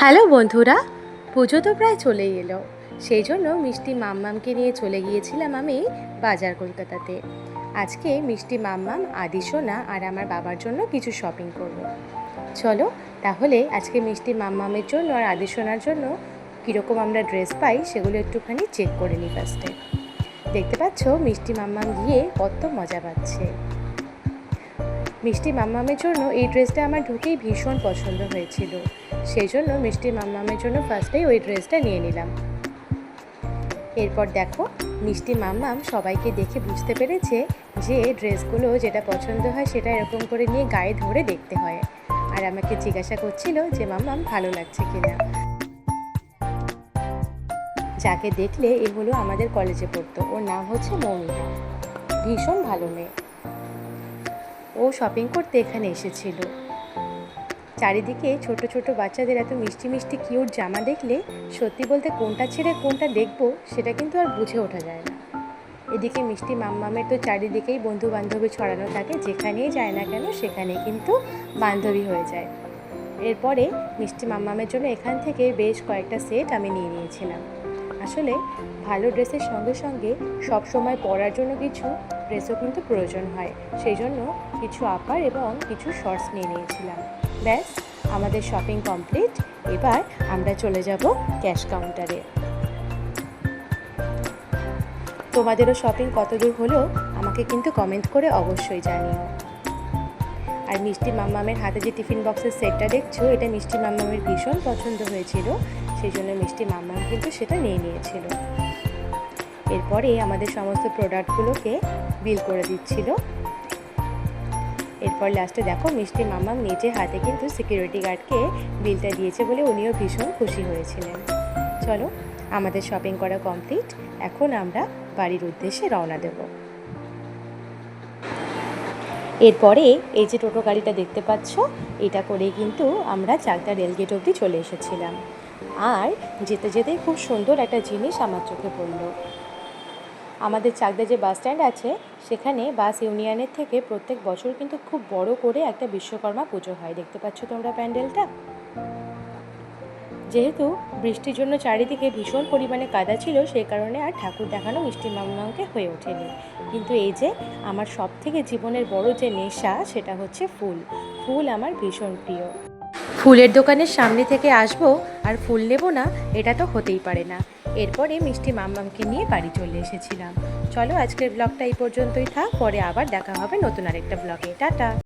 Hello বন্ধুরা, পুজো তো প্রায় চলেই এলো। সেই জন্য মিষ্টি মাম্মামকে নিয়ে চলে গিয়েছিলাম আমি বাজার কলকাতাতে। আজকে মিষ্টি মাম্মাম, আদিসোনা আর আমার বাবার জন্য কিছু শপিং করব। চলো, তাহলে আজকে মিষ্টি মাম্মামের জন্য আর আদিসোনার জন্য কীরকম আমরা ড্রেস পাই সেগুলো একটুখানি চেক করে নিই ফার্স্টে দেখতে পাচ্ছ, মিষ্টি মাম্মাম গিয়ে কত মজা পাচ্ছে। মিষ্টি মাম্মামের জন্য এই ড্রেসটা আমার ঢুকেই ভীষণ পছন্দ হয়েছিল। সেই জন্য মিষ্টি মাম্মামের জন্য ফার্স্টেই ওই ড্রেসটা নিয়ে নিলাম। এরপর দেখো, মিষ্টি মাম্মাম সবাইকে দেখে বুঝতে পেরেছে যে ড্রেসগুলো যেটা পছন্দ হয় সেটা এরকম করে নিয়ে গায়ে ধরে দেখতে হয়। আর আমাকে জিজ্ঞাসা করছিল যে, মাম্মাম, ভালো লাগছে কিনা? যাকে দেখলে এ হলো আমাদের কলেজে পড়তো। ওর নাম হচ্ছে মৌমিতা। ভীষণ ভালো মেয়ে। ও শপিং করতে এখানে এসেছিল। চারিদিকে ছোট ছোট বাচ্চাদের এত মিষ্টি মিষ্টি কিউট জামা দেখলে সত্যি বলতে কোনটা ছেড়ে কোনটা দেখব সেটা কিন্তু আর বুঝে ওঠা যায় না। এদিকে মিষ্টি মাম্মামের তো চারিদিকেই বন্ধু বান্ধবী ছড়ানো থাকে, যেখানেই যায় না কেন সেখানে কিন্তু বান্ধবী হয়ে যায়। এরপরে মিষ্টি মাম্মামের জন্য এখান থেকে বেশ কয়েকটা সেট আমি নিয়ে নিয়েছিলাম। আসলে ভালো ড্রেসের সঙ্গে সঙ্গে সব সময় পরার জন্য কিছু ড্রেসও কিন্তু প্রয়োজন হয়। সেই জন্য কিছু আপার এবং কিছু শর্টস নিয়ে নিয়েছিলাম। ব্যাস, আমাদের শপিং কমপ্লিট এবার আমরা চলে যাব ক্যাশ কাউন্টারে তোমাদেরও শপিং কতদূর হলো আমাকে কিন্তু কমেন্ট করে অবশ্যই জানিও। আর মিষ্টি মাম্মামের হাতে যে টিফিন বক্সের সেটটা দেখছ, এটা মিষ্টি মাম্মামের ভীষণ পছন্দ হয়েছিল। সেই জন্য মিষ্টি মাম্মাম কিন্তু সেটা নিয়ে নিয়েছিল। এরপরে আমাদের সমস্ত প্রোডাক্টগুলোকে বিল করে দিচ্ছিল। এরপর লাস্টে দেখো, মিষ্টি মাম্মাম নিজে হাতে কিন্তু সিকিউরিটি গার্ডকে বিলটা দিয়েছে বলে উনিও ভীষণ খুশি হয়েছিলেন। চলো, আমাদের শপিং করা কমপ্লিট এখন আমরা বাড়ির উদ্দেশ্যে রওনা দেব। এরপরে এই যে টোটো গাড়িটা দেখতে পাচ্ছ, এটা করেই কিন্তু আমরা চাকদা রেলগেট অবধি চলে এসেছিলাম। আর যেতে যেতে খুব সুন্দর একটা জিনিস আমার চোখে পড়ল। আমাদের চাকদা যে বাস স্ট্যান্ড আছে, সেখানে বাস ইউনিয়নের থেকে প্রত্যেক বছর কিন্তু খুব বড় করে একটা বিশ্বকর্মা পুজো হয়। দেখতে পাচ্ছ তোমরা প্যান্ডেলটা? যেহেতু বৃষ্টির জন্য চারিদিকে ভীষণ পরিমাণে কাদা ছিল, সেই কারণে আর ঠাকুর দেখানো মিষ্টি মামলাকে হয়ে ওঠেনি। কিন্তু এই যে আমার সব থেকে জীবনের বড় যে নেশা, সেটা হচ্ছে ফুল। ফুল আমার ভীষণ প্রিয়। ফুলের দোকানের সামনে থেকে আসব আর ফুল নেব না, এটা তো হতেই পারে না। এরপরে মিষ্টি মাম্মামকে নিয়ে বাড়ি চলে এসেছিলাম। চলো আজকের ব্লগটা এই পর্যন্তই থাক, পরে আবার দেখা হবে নতুন আরেকটা ব্লগে। টাটা।